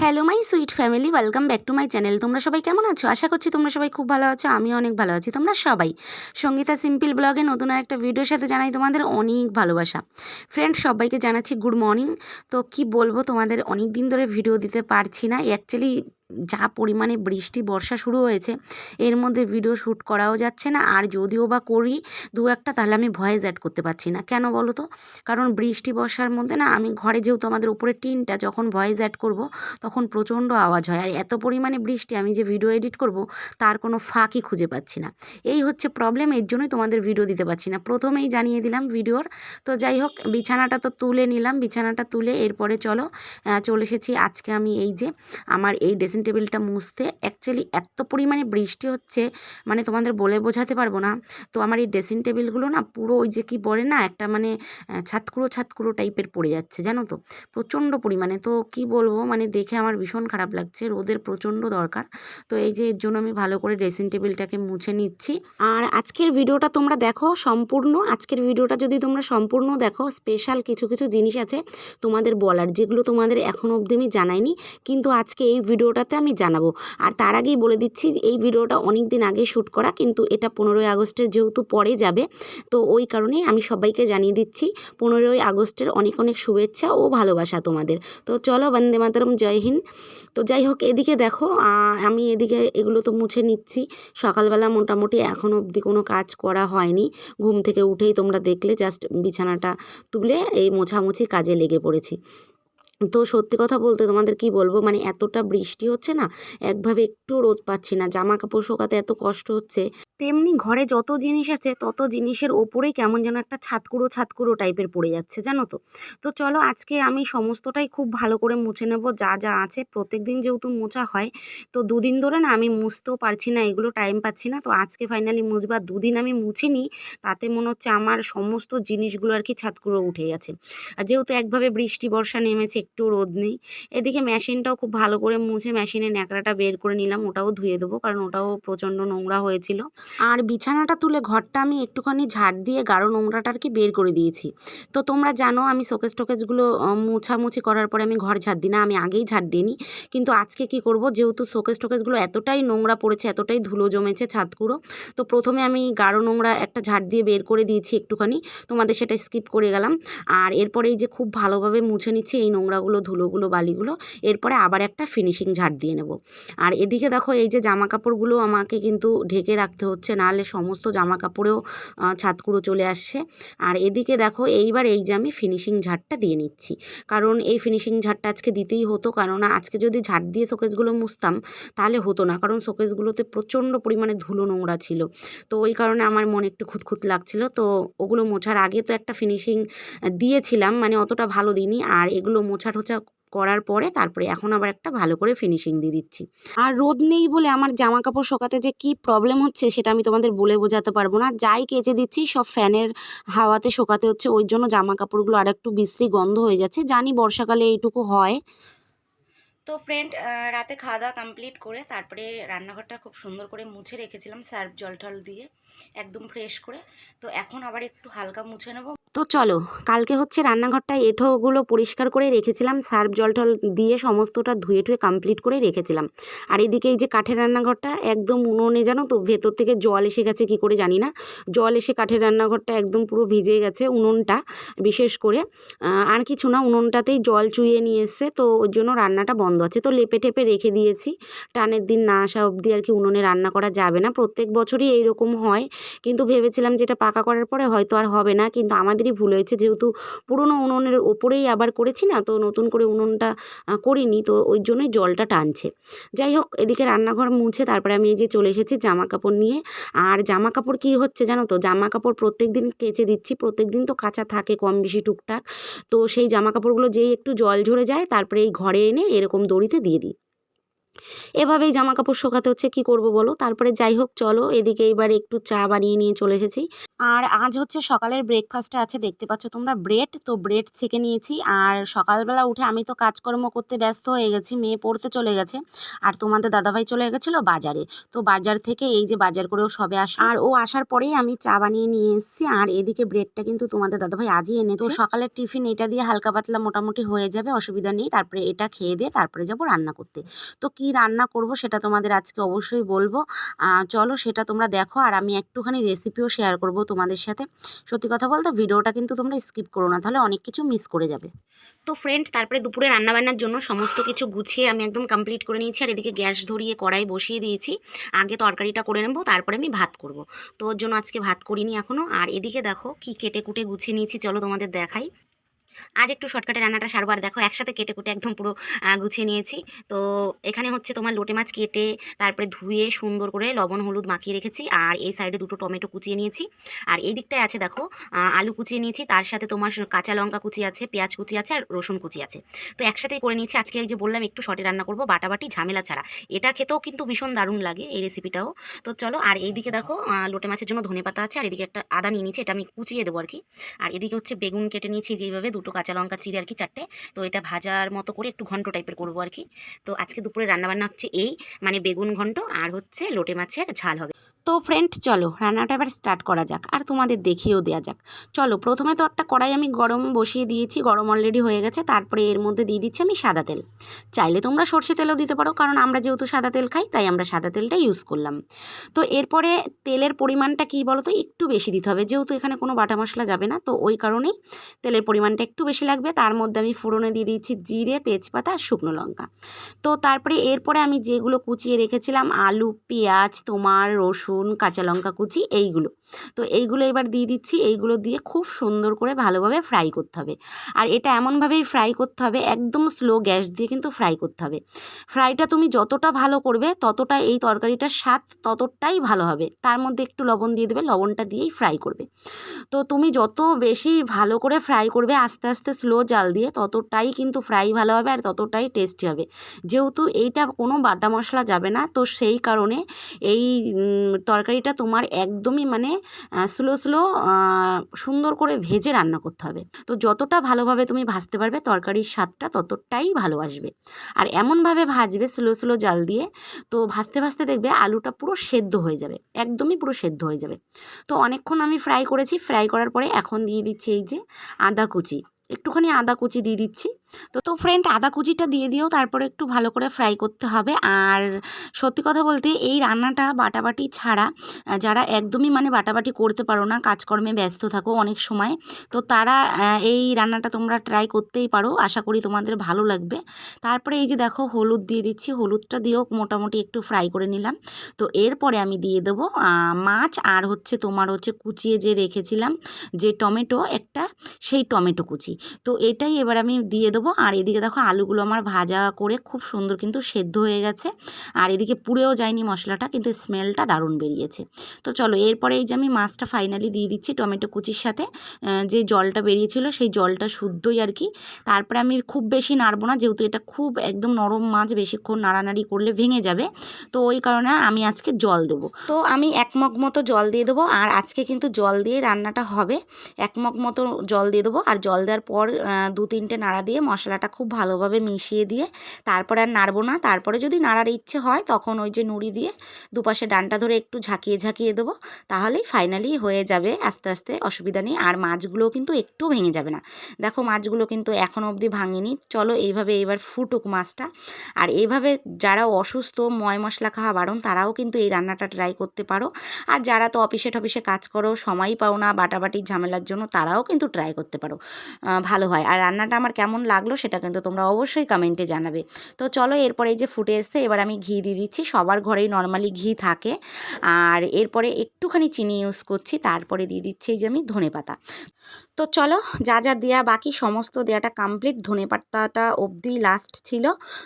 Hello my sweet family welcome back to my channel তোমরা সবাই কেমন আছো? আশা করছি তোমরা সবাই খুব ভালো আছো, আমিও অনেক ভালো আছি। তোমরা সবাই? সঙ্গীতা সিম্পল ব্লগে নতুন একটা ভিডিওর সাথে জানাই তোমাদের অনেক ভালোবাসা। ফ্রেন্ড সবাইকে জানাচ্ছি গুড মর্নিং তো কি বলব, তোমাদের অনেক দিন ধরে ভিডিও দিতে পারছি না। অ্যাকচুয়ালি যা পরিমাণে বৃষ্টি, বর্ষা শুরু হয়েছে, এর মধ্যে ভিডিও শ্যুট করাও যাচ্ছে না। আর যদিও বা করি দু একটা, তাহলে আমি ভয়েস অ্যাড করতে পারছি না। কেন বলো তো? কারণ বৃষ্টি, বর্ষার মধ্যে না, আমি ঘরে যেহেতু আমাদের উপরে টিনটা যখন ভয়েস অ্যাড করব, তখন প্রচণ্ড আওয়াজ হয়। আর এত পরিমাণে বৃষ্টি, আমি যে ভিডিও এডিট করব, তার কোনো ফাঁকই খুঁজে পাচ্ছি না। এই হচ্ছে প্রবলেম এর জন্যই তোমাদের ভিডিও দিতে পারছি না। প্রথমেই জানিয়ে দিলাম ভিডিওর তো যাই হোক, বিছানাটা তো তুলে নিলাম। বিছানাটা তুলে এরপরে চলো চলে এসেছি। আজকে আমি এই যে, আমার এই ড্রেসিং টেবিলটা মুছতে অ্যাকচুয়ালি এত পরিমাণে বৃষ্টি হচ্ছে মানে তোমাদের বলে বোঝাতে পারব না। তো আমার এই ড্রেসিং টেবিলগুলো না পুরো ওই যে কি বলে না, একটা মানে ছাতকুড়ো ছাতকুড়ো টাইপের পড়ে যাচ্ছে, জানো তো? প্রচণ্ড পরিমাণে। তো কি বলব মানে দেখে আমার ভীষণ খারাপ লাগছে, রোদের প্রচণ্ড দরকার। তো এই যে এর জন্য আমি ভালো করে ড্রেসিং টেবিলটাকে মুছে নিচ্ছি। আর আজকের ভিডিওটা তোমরা দেখো সম্পূর্ণ। আজকের ভিডিওটা যদি তোমরা সম্পূর্ণ দেখো স্পেশাল কিছু কিছু জিনিস আছে তোমাদের বলার, যেগুলো তোমাদের এখন অবধি আমি জানাইনি। কিন্তু আজকে এই ভিডিওটাতে আমি জানাব। আর তার আগেই বলে দিচ্ছি, এই ভিডিওটা অনেক দিন আগে শ্যুট করা, কিন্তু এটা পনেরোই আগস্টের যেহেতু পরে যাবে, তো ওই কারণেই আমি সবাইকে জানিয়ে দিচ্ছি, পনেরোই আগস্টের অনেক অনেক শুভেচ্ছা ও ভালোবাসা তোমাদের। তো চলো বন্দে মাতরম, জয় হিন্দ। তো যাই হোক, এদিকে দেখো আমি এদিকে এগুলো তো মুছে নিচ্ছি। সকালবেলা মোটামুটি এখন অবধি কোনো কাজ করা হয়নি। ঘুম থেকে উঠেই তোমরা দেখলে, জাস্ট বিছানাটা তুলে এই মোছামুছি কাজে লেগে পড়েছি। তো সত্যি কথা বলতে তোমাদের কি বলব? মানে এতটা বৃষ্টি হচ্ছে না, একভাবে একটু রোদ পাচ্ছি না জামা কাপড় শোকাতে এত কষ্ট হচ্ছে। তেমনি ঘরে যত জিনিস আছে, তত জিনিসের ওপরেই কেমন যেন একটা ছাতকুড়ো ছাতকুড়ো টাইপের পড়ে যাচ্ছে, জানো তো? তো চলো আজকে আমি সমস্তটাই খুব ভালো করে মুছে নেব, যা যা আছে। প্রত্যেক দিন যেহেতু মোছা হয়, তো দুদিন ধরে না আমি মুছতেও পারছি না, এগুলো টাইম পাচ্ছি না। তো আজকে ফাইনালি মুছবার দুদিন আমি মুছিনি, তাতে মনে হচ্ছে আমার সমস্ত জিনিসগুলো আর কি ছাতকুড়ো উঠে গেছে। আর যেহেতু একভাবে বৃষ্টি, বর্ষা নেমেছে, একটু রোদ নেই, এদিকে মেশিনটাও খুব ভালো করে মুছে মেশিনে ন্যাকড়াটা বের করে নিলাম, ওটাও ধুয়ে দেবো, কারণ ওটাও প্রচণ্ড নোংরা হয়েছিল। আর বিছানাটা তুলে ঘরটা আমি একটুখানি ঝাড় দিয়ে গাঢ় নোংরাটা আর কি বের করে দিয়েছি। তো তোমরা জানো আমি শোকেস টোকেসগুলো মুছামুছি করার পরে আমি ঘর ঝাড় দিই না, আমি আগেই ঝাড় দিই নি কিন্তু আজকে কি করব, যেহেতু শোকেস টোকেসগুলো এতটাই নোংরা পড়েছে, এতটাই ধুলো জমেছে ছাদগুলো তো প্রথমে আমি গাঢ় নোংরা একটা ঝাড় দিয়ে বের করে দিয়েছি একটুখানি। তোমাদের সেটা স্কিপ করে গেলাম। আর এরপরে এই যে খুব ভালোভাবে মুছে নিচ্ছি এই নোংরাগুলো, ধুলোগুলো, বালিগুলো, এরপরে আবার একটা ফিনিশিং ঝাড় দিয়ে নেব। আর এদিকে দেখো এই যে জামা কাপড়গুলো আমাকে কিন্তু ঢেকে রাখতে হচ্ছে। নাহলে সমস্ত জামা কাপড়েও ছাতকুড়ো চলে আসছে। আর এদিকে দেখো, এইবার এই যে আমি ফিনিশিং ঝাড়টা দিয়ে নিচ্ছি। কারণ এই ফিনিশিং ঝাড়টা আজকে দিতেই হতো, কেননা আজকে যদি ঝাড় দিয়ে শোকেসগুলো মুছতাম, তাহলে হতো না। কারণ শোকেসগুলোতে প্রচণ্ড পরিমাণে ধুলো নোংরা ছিল। তো ওই কারণে আমার মনে একটু খুঁতখুত লাগছিল। তো ওগুলো মোছার আগে তো একটা ফিনিশিং দিয়েছিলাম মানে অতটা ভালো দিইনি। আর এগুলো মোছা টোছা করার পরে তারপরে এখন আবার একটা ভালো করে ফিনিশিং দিয়ে দিচ্ছি। আর রোদ নেই বলে আমার জামা কাপড় শোকাতে যে কি প্রবলেম হচ্ছে সেটা আমি তোমাদের বলে বোঝাতে পারব না। যাই কেচে দিচ্ছি, সব ফ্যানের হাওয়াতে শোকাতে হচ্ছে, ওই জন্য জামা কাপড়গুলো আর একটু বিশ্রী গন্ধ হয়ে যাচ্ছে। জানি বর্ষাকালে এইটুকু হয়। তো ফ্রেন্ড রাতে খাওয়া দাওয়া কমপ্লিট করে তারপরে রান্নাঘরটা খুব সুন্দর করে মুছে রেখেছিলাম সার্ফ জল টল দিয়ে, একদম ফ্রেশ করে। তো এখন আবার একটু হালকা মুছে নেব। তো চলো, কালকে হচ্ছে রান্নাঘরটা এঁঠোগুলো পরিষ্কার করে রেখেছিলাম, সার্ফ জল টল দিয়ে সমস্তটা ধুয়ে টুয়ে কমপ্লিট করে রেখেছিলাম। আর এদিকে এই যে কাঠের রান্নাঘরটা একদম উনুনে জানো তো, ভেতর থেকে জল এসে গেছে কি করে জানি না। জল এসে কাঠের রান্নাঘরটা একদম পুরো ভিজে গেছে উনুনটা বিশেষ করে। আর কিছু না, উনুনটাতেই জল চুইয়ে নিয়ে এসছে, তো ওই জন্য রান্নাটা বন্ধ আছে। তো লেপে টেপে রেখে দিয়েছি। টানের দিন না আসা অবধি আর কি উনুনে রান্না করা যাবে না। প্রত্যেক বছরই এইরকম হয়, কিন্তু ভেবেছিলাম যেটা পাকা করার পরে হয়তো আর হবে না, কিন্তু আমাদেরই ভুল হয়েছে। যেহেতু পুরনো উনুনের ওপরেই আবার করেছি না, তো নতুন করে উনুনটা করিনি, তো ওই জন্যই জলটা টানছে। যাই হোক, এদিকে রান্নাঘর মুছে তারপরে আমি এই যে চলে এসেছি জামা কাপড় নিয়ে। আর জামা কাপড় কী হচ্ছে জানো তো জামা কাপড় প্রত্যেক দিন কেচে দিচ্ছি প্রত্যেক দিন তো কাঁচা থাকে কম বেশি টুকটাক। তো সেই জামা কাপড়গুলো যেই একটু জল ঝরে যায়, তারপরে এই ঘরে এনে এরকম দড়িতে দিয়ে দিই। এভাবেই জামা কাপড় শোকাতে হচ্ছে, কি করব বলো? তারপরে যাই হোক, চলো, এদিকে এবার একটু চা বানিয়ে নিয়ে চলে এসেছি। আর আজ হচ্ছে সকালের ব্রেকফাস্টে আছে, দেখতে পাচ্ছ তোমরা ব্রেড তো ব্রেড থেকে নিয়েছি। আর সকালবেলা উঠে আমি তো কাজকর্ম করতে ব্যস্ত হয়ে গেছি, মেয়ে পড়তে চলে গেছে। আর তোমাদের দাদাভাই চলে গেছিল বাজারে। তো বাজার থেকে এই যে বাজার করেও সবে আস আর ও আসার পরেই আমি চা বানিয়ে নিয়ে এসেছি। আর এদিকে ব্রেডটা কিন্তু তোমাদের দাদাভাই আজই এনে তো সকালের টিফিন এটা দিয়ে হালকা পাতলা মোটামুটি হয়ে যাবে, অসুবিধা নেই। তারপরে এটা খেয়ে দিয়ে তারপরে যাব রান্না করতে। তো কি রান্না করব সেটা তোমাদের আজকে অবশ্যই বলব। চলো সেটা তোমরা দেখো আর আমি একটুখানি রেসিপিও শেয়ার করব তোমাদের সাথে। সত্যি কথা বলতে ভিডিওটা কিন্তু তোমরা স্কিপ করো না, তাহলে অনেক কিছু মিস করে যাবে। তো ফ্রেন্ড তারপরে দুপুরে রান্নাবান্নার জন্য সমস্ত কিছু গুছিয়ে আমি একদম কমপ্লিট করে নিয়েছি আর এদিকে গ্যাস ধরিয়ে কড়াই বসিয়ে দিয়েছি। আগে তরকারিটা করে নেব, তারপরে আমি ভাত করব। তো ওর জন্য আজকে ভাত করিনি এখনও আর এদিকে দেখো কি কেটে কুটে গুছিয়ে নিয়েছি, চলো তোমাদের দেখাই। আজ একটু শর্টকাটে রান্নাটা সারবো, আর দেখো একসাথে কেটে কুটে একদম পুরো গুছিয়ে নিয়েছি। তো এখানে হচ্ছে তোমার লোটে মাছ কেটে, তারপরে ধুয়ে সুন্দর করে লবণ, হলুদ মাখিয়ে রেখেছি, আর এই সাইডে দুটো টমেটো কুচিয়ে নিয়েছি। আর এই দিকটায় আছে দেখো আলু কুচিয়ে নিয়েছি, তার সাথে তোমার কাঁচা লঙ্কা কুচি আছে, পেঁয়াজ কুচি আছে, আর রসুন কুচি আছে। তো একসাথেই করে নিয়েছি, আজকে এই যে বললাম একটু শর্টে রান্না করব, বাটাবাটি, ঝামেলা ছাড়া। এটা খেতেও কিন্তু ভীষণ দারুণ লাগে এই রেসিপিটাও। তো চলো, আর এইদিকে দেখো লোটে মাছের জন্য ধনে পাতা আছে, আর এদিকে একটা আদা নিয়ে নিয়েছি, এটা আমি কুচিয়ে দেবো আর কি। আর এদিকে হচ্ছে বেগুন কেটে নিয়েছি যেইভাবে দুটো কাঁচা লঙ্কা, চিড়ে আর কি চারটে। তো এটা ভাজার মতো করে একটু ঘন্ট টাইপের করব আর কি। তো আজকে দুপুরে রান্নাবান্না হচ্ছে এই মানে বেগুন ঘন্ট আর হচ্ছে লোটে মাছের ঝাল হবে। তো ফ্রেন্ড চলো রান্নাটা এবার স্টার্ট করা যাক, আর তোমাদের দেখিয়েও দেওয়া যাক। চলো, প্রথমে তো একটা কড়াই আমি গরম বসিয়ে দিয়েছি, গরম অলরেডি হয়ে গেছে, তারপরে এর মধ্যে দিয়ে দিচ্ছি আমি সাদা তেল। চাইলে তোমরা সর্ষে তেলও দিতে পারো, কারণ আমরা যেহেতু সাদা তেল খাই, তাই আমরা সাদা তেলটা ইউজ করলাম। তো এরপরে তেলের পরিমাণটা কী বলো তো একটু বেশি দিতে হবে, যেহেতু এখানে কোনো বাটা মশলা যাবে না, তো ওই কারণেই তেলের পরিমাণটা একটু বেশি লাগবে। তার মধ্যে আমি ফোড়নে দিয়ে দিচ্ছি জিরে, তেজপাতা, আর শুকনো লঙ্কা। তো তারপরে এরপরে আমি যেগুলো কুচিয়ে রেখেছিলাম, আলু, পেঁয়াজ, তোমার রসুন কাঁচা লঙ্কা কুচি, এইগুলো। তো এইগুলো এবার দিয়ে দিচ্ছি, এইগুলো দিয়ে খুব সুন্দর করে ভালোভাবে ফ্রাই করতে হবে। আর এটা এমনভাবেই ফ্রাই করতে হবে, একদম স্লো গ্যাস দিয়ে কিন্তু ফ্রাই করতে হবে। ফ্রাইটা তুমি যতটা ভালো করবে, ততটা এই তরকারিটার স্বাদ ততটাই ভালো হবে। তার মধ্যে একটু লবণ দিয়ে দেবে, লবণটা দিয়েই ফ্রাই করবে। তো তুমি যত বেশি ভালো করে ফ্রাই করবে, আস্তে আস্তে স্লো জাল দিয়ে ততটাই কিন্তু ফ্রাই ভালো হবে আর ততটাই টেস্টি হবে। যেহেতু এইটা কোনো বাটা মশলা যাবে না, তো সেই কারণে এই তরকারিটা তোমার একদমই মানে স্লো স্লো সুন্দর করে ভেজে রান্না করতে হবে। তো যতটা ভালোভাবে তুমি ভাজতে পারবে তরকারির স্বাদটা ততটাই ভালো আসবে। আর এমনভাবে ভাজবে স্লো স্লো জাল দিয়ে, তো ভাজতে ভাজতে দেখবে আলুটা পুরো সেদ্ধ হয়ে যাবে, একদমই পুরো সেদ্ধ হয়ে যাবে। তো অনেকক্ষণ আমি ফ্রাই করেছি ফ্রাই করার পরে এখন দিয়ে দিচ্ছি এই যে আদা কুচি। একটুখানি আদা কুচি দিয়ে দিচ্ছি। তো তো ফ্রেন্ড আদা কুচিটা দিয়ে দিয়েও তারপরে একটু ভালো করে ফ্রাই করতে হবে। আর সত্যি কথা বলতে এই রান্নাটা বাটাবাটি ছাড়া যারা একদমই মানে বাটাবাটি করতে পারো না, কাজকর্মে ব্যস্ত থাকো অনেক সময়, তো তারা এই রান্নাটা তোমরা ট্রাই করতেই পারো। আশা করি তোমাদের ভালো লাগবে। তারপরে এই যে দেখো, হলুদ দিয়ে দিচ্ছি। হলুদটা দিয়েও মোটামুটি একটু ফ্রাই করে নিলাম। তো এরপরে আমি দিয়ে দেবো মাছ আর হচ্ছে তোমার হচ্ছে কুচিয়ে যে রেখেছিলাম, যে টমেটো, একটা সেই টমেটো কুচি। তো এটাই এবার আমি দিয়ে দেবো। আর এদিকে দেখো আলুগুলো আমার ভাজা করে খুব সুন্দর কিন্তু সেদ্ধ হয়ে গেছে। আর এদিকে পুড়েও যায়নি মশলাটা, কিন্তু স্মেলটা দারুণ বেরিয়েছে। তো চলো, এরপরে এই যে আমি মাছটা ফাইনালি দিয়ে দিচ্ছি টমেটো কুচির সাথে। যে জলটা বেরিয়েছিল সেই জলটা শুদ্ধই আর কি। তারপরে আমি খুব বেশি নাড়বো না, যেহেতু এটা খুব একদম নরম মাছ, বেশিক্ষণ নাড়ানাড়ি করলে ভেঙে যাবে। তো ওই কারণে আমি আজকে জল দেবো। তো আমি এক মগ মতো জল দিয়ে দেবো, আর আজকে কিন্তু জল দিয়ে রান্নাটা হবে। এক মগ মতো জল দিয়ে দেবো, আর জল দেওয়ার পর দু তিনটে নাড়া দিয়ে মশলাটা খুব ভালোভাবে মিশিয়ে দিয়ে তারপর আর নাড়বো না। তারপরে যদি নাড়ার ইচ্ছে হয়, তখন ওই যে নুড়ি দিয়ে দুপাশে ডানটা ধরে একটু ঝাঁকিয়ে ঝাঁকিয়ে দেবো। তাহলেই ফাইনালি হয়ে যাবে আস্তে আস্তে, অসুবিধা নেই। আর মাছগুলোও কিন্তু একটু ভেঙে যাবে না। দেখো, মাছগুলো কিন্তু এখনও অবধি ভাঙেনি। চলো এইভাবে এবার ফুটুক মাছটা। আর এইভাবে যারা অসুস্থ, ময় মশলা খাওয়া বারণ, তারাও কিন্তু এই রান্নাটা ট্রাই করতে পারো। আর যারা তো অফিসে টফিসে কাজ করো, সময়ই পাও না, বাটাবাটির ঝামেলার জন্য, তারাও কিন্তু ট্রাই করতে পারো। ভালো হয়। আর রান্নাটা আমার কেমন লাগল সেটা কিন্তু তোমরা অবশ্যই কমেন্টে জানাবে। তো চলো এরপরে এই যে ফুটে এসছে, এবার আমি ঘি দিয়ে দিচ্ছি। সবার ঘরেই নর্মালি ঘি থাকে। আর এরপরে একটুখানি চিনি ইউজ করছি, তারপরে দিয়ে দিচ্ছি এই যে আমি ধনে পাতা। তো চলো যা যা দেয়া বাকি সমস্ত দেয়াটা কমপ্লিট ধনে পাতাটা অবধি লাস্ট ছিল।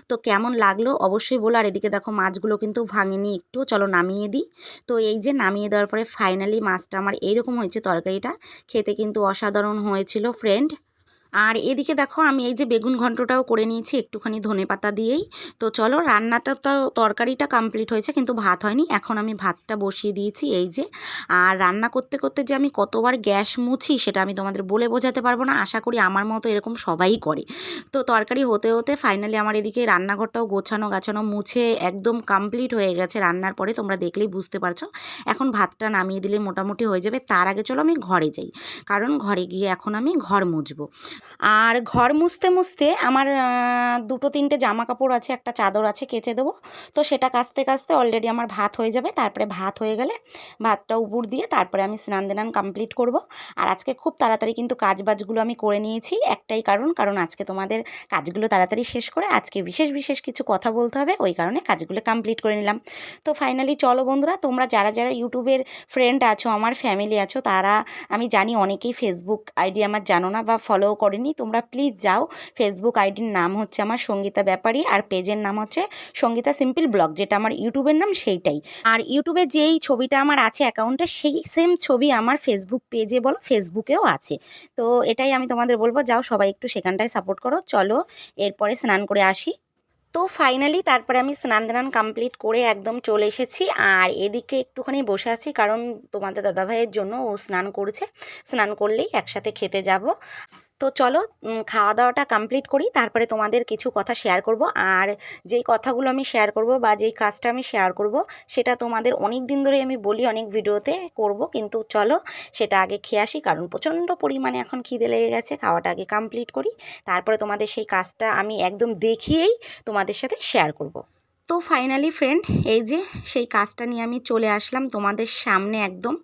তো কেমন লাগল অবশ্যই বলো। আর এদিকে দেখো মাছগুলো কিন্তু ভাঙেনি একটু। চলো নামিয়ে দিই। তো এই যে নামিয়ে দেওয়ার পরে ফাইনালি মাছটা আমার এইরকম হয়েছে তরকারিটা। খেতে কিন্তু অসাধারণ হয়েছিল ফ্রেন্ড আর এদিকে দেখো আমি এই যে বেগুন ঘন্টটাও করে নিয়েছি, একটুখানি ধনে পাতা দিয়েই। তো চলো রান্নাটা তো তরকারিটা কমপ্লিট হয়েছে, কিন্তু ভাত হয়নি। এখন আমি ভাতটা বসিয়ে দিয়েছি এই যে। আর রান্না করতে করতে যে আমি কতবার গ্যাস মুছি সেটা আমি তোমাদের বলে বোঝাতে পারব না, আশা করি আমার মতো এরকম সবাই করে। তো তরকারি হতে হতে ফাইনালি আমার এদিকে রান্নাঘরটাও গোছানো গাছানো মুছে একদম কমপ্লিট হয়ে গেছে রান্নার পরে, তোমরা দেখলেই বুঝতে পারছ। এখন ভাতটা নামিয়ে দিলে মোটামুটি হয়ে যাবে। তার আগে চলো আমি ঘরে যাই। কারণ ঘরে গিয়ে এখন আমি ঘর মুছবো। আর ঘর মুছতে মুছতে আমার দুটো তিনটে জামা কাপড় আছে, একটা চাদর আছে, কেচে দেবো। তো সেটা কাচতে কাচতে অলরেডি আমার ভাত হয়ে যাবে। তারপরে ভাত হয়ে গেলে ভাতটা উপর দিয়ে তারপরে আমি স্নান দেনান কমপ্লিট করব। আর আজকে খুব তাড়াতাড়ি কিন্তু কাজ বাজগুলো আমি করে নিয়েছি, একটাই কারণ। কারণ আজকে তোমাদের কাজগুলো তাড়াতাড়ি শেষ করে আজকে বিশেষ বিশেষ কিছু কথা বলতে হবে, ওই কারণে কাজগুলো কমপ্লিট করে নিলাম। তো ফাইনালি চলো বন্ধুরা, তোমরা যারা যারা ইউটিউবের ফ্রেন্ড আছো, আমার ফ্যামিলি আছো, তারা, আমি জানি অনেকেই ফেসবুক আইডি আমার জানো না বা ফলো করেনি। তোমরা প্লিজ যাও। ফেসবুক আইডির নাম হচ্ছে আমার সঙ্গীতা ব্যাপারী আর পেজের নাম হচ্ছে সঙ্গীতা সিম্পল ব্লগ যেটা আমার ইউটিউবের নাম সেইটাই। আর ইউটিউবে যেই ছবিটা আমার আছে অ্যাকাউন্টে সেই সেম ছবি আমার ফেসবুক পেজে বলো ফেসবুকেও আছে। তো এটাই আমি তোমাদের বলব, যাও সবাই একটু সেখানটায় সাপোর্ট করো। চলো, এরপরে স্নান করে আসি। তো ফাইনালি তারপরে আমি স্নান দান কমপ্লিট করে একদম চলে এসেছি। আর এদিকে একটুখানি বসে আছি, কারণ তোমাদের দাদাভাইয়ের জন্য ও স্নান করেছে। স্নান করলেই একসাথে খেতে যাব। তো চলো খাওয়া দাওয়াটা কমপ্লিট করি, তারপরে তোমাদের কিছু কথা শেয়ার করব। আর যেই কথাগুলো আমি শেয়ার করব বা যেই কাজটা আমি শেয়ার করব, সেটা তোমাদের অনেক দিন ধরে আমি বলি, অনেক ভিডিওতে করব। কিন্তু চলো, সেটা আগে খেয়ে আসি, কারণ প্রচণ্ড পরিমাণে এখন খিদে লেগে গেছে, খাওয়াটা আগে কমপ্লিট করি। তারপরে তোমাদের সেই কাজটা আমি একদম দেখিয়েই তোমাদের সাথে শেয়ার করব। তো ফাইনালি ফ্রেন্ড এই যে সেই কাজটা নিয়ে আমি চলে আসলাম তোমাদের সামনে একদম।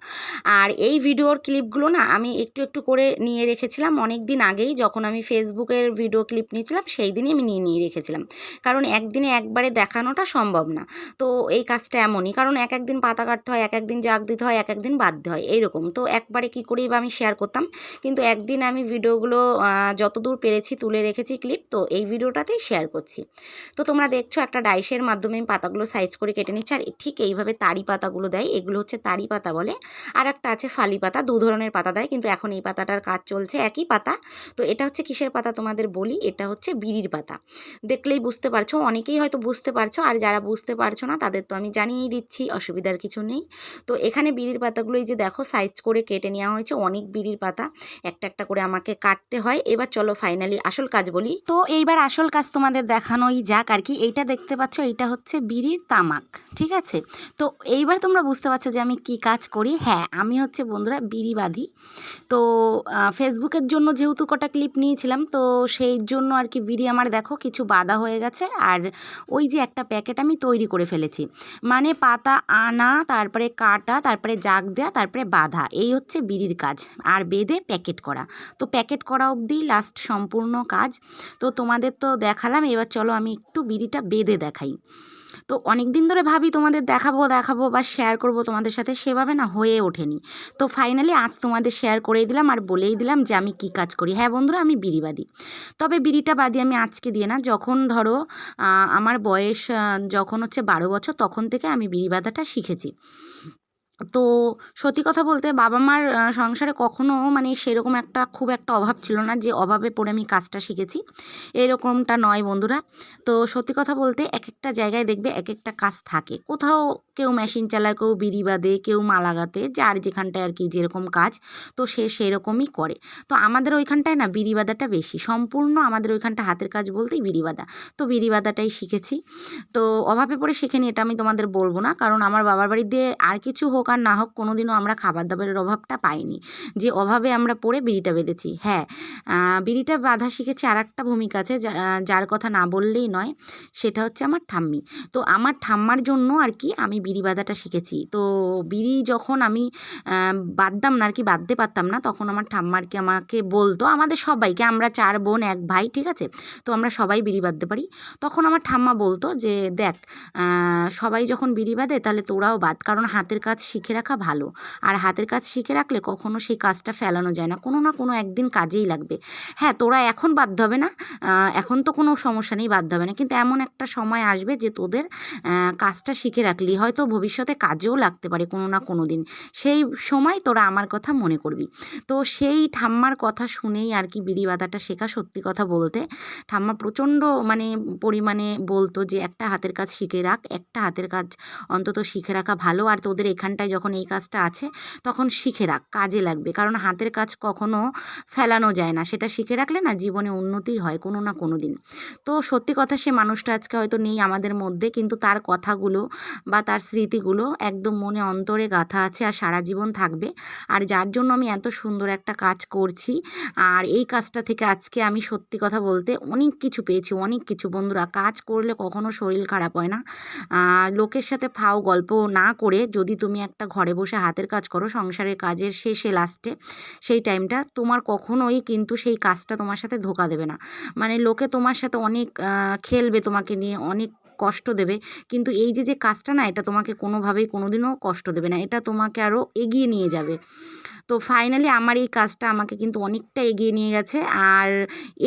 আর এই ভিডিওর ক্লিপগুলো না আমি একটু একটু করে নিয়ে রেখেছিলাম। অনেক দিন আগেই যখন আমি ফেসবুকের ভিডিও ক্লিপ নিয়েছিলাম, সেই দিনই আমি নিয়ে নিয়ে রেখেছিলাম। কারণ একদিনে একবারে দেখানোটা সম্ভব না। তো এই কাজটা এমনই, কারণ এক একদিন পাতা কাটতে হয়, এক একদিন জাগ দিতে হয়, এক একদিন দিতে হয়, এইরকম। তো একবারে কী করেই বা আমি শেয়ার করতাম। কিন্তু একদিন আমি ভিডিওগুলো যতদূর পেরেছি তুলে রেখেছি ক্লিপ তো এই ভিডিওটাতেই শেয়ার করছি। তো তোমরা দেখছ একটা ডাইসের মাধ্যমে আমি পাতাগুলো সাইজ করে কেটে নিচ্ছি। আর ঠিক এইভাবে তাড়ি পাতাগুলো দেয়। এগুলো হচ্ছে তাড়ি পাতা বলে। আর একটা আছে ফালি পাতা, দু ধরনের পাতা দেয়। কিন্তু এখন এই পাতাটার কাজ চলছে একই পাতা। তো এটা হচ্ছে কিসের পাতা তোমাদের বলি? এটা হচ্ছে বিড়ির পাতা। দেখলেই বুঝতে পারছ, অনেকেই হয়তো বুঝতে পারছ। আর যারা বুঝতে পারছ না, তাদের তো আমি জানিয়েই দিচ্ছি, অসুবিধার কিছু নেই। তো এখানে বিড়ির পাতাগুলো এই যে দেখো সাইজ করে কেটে নেওয়া হয়েছে অনেক বিড়ির পাতা। একটা একটা করে আমাকে কাটতে হয়। এবার চলো ফাইনালি আসল কাজ বলি। তো এইবার আসল কাজ তোমাদের দেখানোই যাক। আর কি এইটা দেখতে পাচ্ছ এইটা হচ্ছে বিড়ির তামাক, ঠিক আছে? তো এইবার তোমরা বুঝতে পারছ যে আমি কি কাজ করি। হ্যাঁ আমি হচ্ছে বন্ধুরা বিড়ি বাঁধি তো ফেসবুকের জন্য যেহেতু কটা ক্লিপ নিয়েছিলাম, তো সেই জন্য আর কি বিড়ি আমার দেখো কিছু বাঁধা হয়ে গেছে আর ওই যে একটা প্যাকেট আমি তৈরি করে ফেলেছি। মানে পাতা আনা, তারপরে কাটা, তারপরে জাগ দেওয়া তারপরে বাঁধা, এই হচ্ছে বিড়ির কাজ। আর বেঁধে প্যাকেট করা। তো প্যাকেট করা অবধি লাস্ট সম্পূর্ণ কাজ। তো তোমাদের তো দেখালাম, এবার চলো আমি একটু বিড়িটা বেঁধে দেখাই। তো অনেক দিন ধরে ভাবি তোমাদের দেখাবো দেখাবো বা শেয়ার করব তোমাদের সাথে, সেভাবে না হয়ে ওঠেনি। তো ফাইনালি আজ তোমাদের শেয়ার করেই দিলাম আর বলেই দিলাম যে আমি কি কাজ করি। হ্যাঁ বন্ধুরা, আমি বিড়ি বাদি তবে বিড়িটা বাদি আমি আজকে দিয়ে না, যখন ধরো আমার বয়স যখন হচ্ছে বারো বছর, তখন থেকে আমি বিড়ি বাঁধাটা শিখেছি। তো সত্যি কথা বলতে বাবা মার সংসারে কখনো মানে সেরকম একটা খুব একটা অভাব ছিল না যে অভাবে পড়ে আমি কাজটা শিখেছি। এরকমটা নয় বন্ধুরা। তো সত্যি কথা বলতে এক একটা জায়গায় দেখবে এক একটা কাজ থাকে। কোথাও কেউ মেশিন চালায়, কেউ বিড়ি বাঁধে কেউ মালা গাঁথে, যার যেখানটায় আর কি যেরকম কাজ, তো সে সেরকমই করে। তো আমাদের ওইখানটায় না বিড়ি বাঁধাটা বেশি। সম্পূর্ণ আমাদের ওইখানটা হাতের কাজ বলতেই বিড়ি বাঁধা তো বিড়ি বাঁধাটাই শিখেছি। তো অভাবে পড়ে শিখে শিখেনি এটা আমি তোমাদের বলব না। কারণ আমার বাবার বাড়িতে আর কিছু হোক আর না হোক, কোনোদিনও আমরা খাবার দাবারের অভাবটা পাইনি। যে অভাবে আমরা পড়ে বিড়িটা বেঁধেছি। হ্যাঁ বিড়িটা বাঁধা শিখেছি আর একটা ভূমিকা আছে যার কথা না বললেই নয়, সেটা হচ্ছে আমার ঠাম্মি। তো আমার ঠাম্মার জন্য আর কি আমি বিড়ি বাঁধাটা শিখেছি। তো বিড়ি যখন আমি বাঁধতাম না আর কি, বাঁধতে পারতাম না, তখন আমার ঠাম্মা আর কি আমাকে বলতো, আমাদের সবাইকে, আমরা চার বোন, এক ভাই, ঠিক আছে? তো আমরা সবাই বিড়ি বাঁধতে পারি। তখন আমার ঠাম্মা বলতো যে, দেখ সবাই যখন বিড়ি বাঁধে, তাহলে তোরাও বাঁধ। কারণ হাতের কাজ শিখ রাখা ভালো। আর হাতের কাজ শিখে রাখলে কখনো সেই কাজটা ফেলানো যায় না। কোনো না কোনো একদিন কাজেই লাগবে। হ্যাঁ তোরা এখন বাধ্য হবে না? এখন তো কোনো সমস্যা নেই বাধ্য হবে না। কিন্তু এমন একটা সময় আসবে যে তোদের কাজটা শিখে রাখলি। হয়তো ভবিষ্যতে কাজেও লাগতে পারে কোনো না কোনো দিন। সেই সময় তোরা আমার কথা মনে করবি। তো সেই ঠাম্মার কথা শুনেই আর কি বিড়ি বাঁধাটা শেখা সত্যি কথা বলতে, ঠাম্মা প্রচণ্ড মানে পরিমাণে বলতো যে, একটা হাতের কাজ শিখে রাখ, একটা হাতের কাজ অন্তত শিখে রাখা ভালো। আর তোদের এখানটায় যখন এই কাজটা আছে, তখন শিখে রাখ, কাজে লাগবে। কারণ হাতের কাজ কখনো ফেলানো যায় না। সেটা শিখে রাখলে না জীবনে উন্নতি হয় কোনো না কোনো দিন। তো সত্যি কথা, সে মানুষটা আজকে হয়তো নেই আমাদের মধ্যে, কিন্তু তার কথাগুলো বা তার স্মৃতিগুলো একদম মনে অন্তরে গাঁথা আছে আর সারা জীবন থাকবে। আর যার জন্য আমি এত সুন্দর একটা কাজ করছি, আর এই কাজটা থেকে আজকে আমি সত্যি কথা বলতে অনেক কিছু পেয়েছি, অনেক কিছু। বন্ধুরা, কাজ করলে কখনো শরীর খারাপ হয় না। লোকের সাথে ফাও গল্প না করে যদি তুমি একটা ঘরে বসে হাতের কাজ করো, সংসারের কাজের শেষে লাস্টে সেই টাইমটা তোমার কখনোই কিন্তু সেই কাজটা তোমার সাথে ধোকা দেবে না। মানে লোকে তোমার সাথে অনেক খেলবে তোমাকে নিয়ে, অনেক কষ্ট দেবে, কিন্তু এই যে যে কাজটা না, এটা তোমাকে কোনোভাবেই কোনোদিনও কষ্ট দেবে না। এটা তোমাকে আরও এগিয়ে নিয়ে যাবে। তো ফাইনালি আমার এই কাজটা আমাকে কিন্তু অনেকটা এগিয়ে নিয়ে গেছে। আর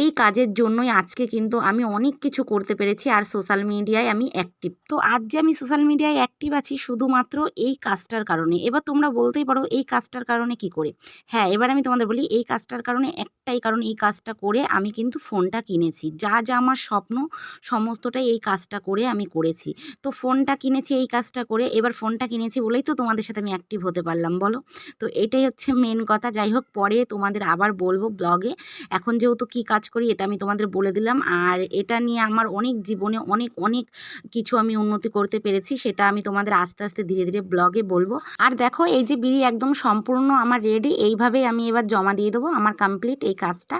এই কাজের জন্যই আজকে কিন্তু আমি অনেক কিছু করতে পেরেছি আর সোশ্যাল মিডিয়ায় আমি অ্যাক্টিভ তো আজ যে আমি সোশ্যাল মিডিয়ায় অ্যাক্টিভ আছি শুধুমাত্র এই কাজটার কারণে। এবার তোমরা বলতেই পারো এই কাজটার কারণে কি করে? হ্যাঁ এবার আমি তোমাদের বলি এই কাজটার কারণে একটাই কারণ এই কাজটা করে আমি কিন্তু ফোনটা কিনেছি। যা যা আমার স্বপ্ন সমস্তটাই এই কাজটা করে আমি করেছি। তো ফোনটা কিনেছি, এই কাজটা করে এবার ফোনটা কিনেছি বলেই তো তোমাদের সাথে আমি অ্যাক্টিভ হতে পারলাম, বলো? তো এটাই হচ্ছে মেন কথা। যাই হোক পরে তোমাদের আবার বলব ব্লগে এখন যেহেতু কী কাজ করি, এটা আমি তোমাদের বলে দিলাম। আর এটা নিয়ে আমার অনেক জীবনে অনেক অনেক কিছু আমি উন্নতি করতে পেরেছি, সেটা আমি তোমাদের আস্তে আস্তে, ধীরে ধীরে ব্লগে বলব। আর দেখো, এই যে বিড়ি একদম সম্পূর্ণ আমার রেডি এইভাবেই আমি এবার জমা দিয়ে দেবো আমার কমপ্লিট এই কাজটা।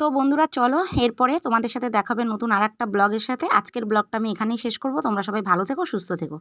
তো বন্ধুরা, চলো, এরপরে তোমাদের সাথে দেখাবে নতুন আর একটা ব্লগের সাথে। আজকের ব্লগটা আমি এখানেই শেষ করব। তোমরা সবাই ভালো থেকো, সুস্থ থেকো।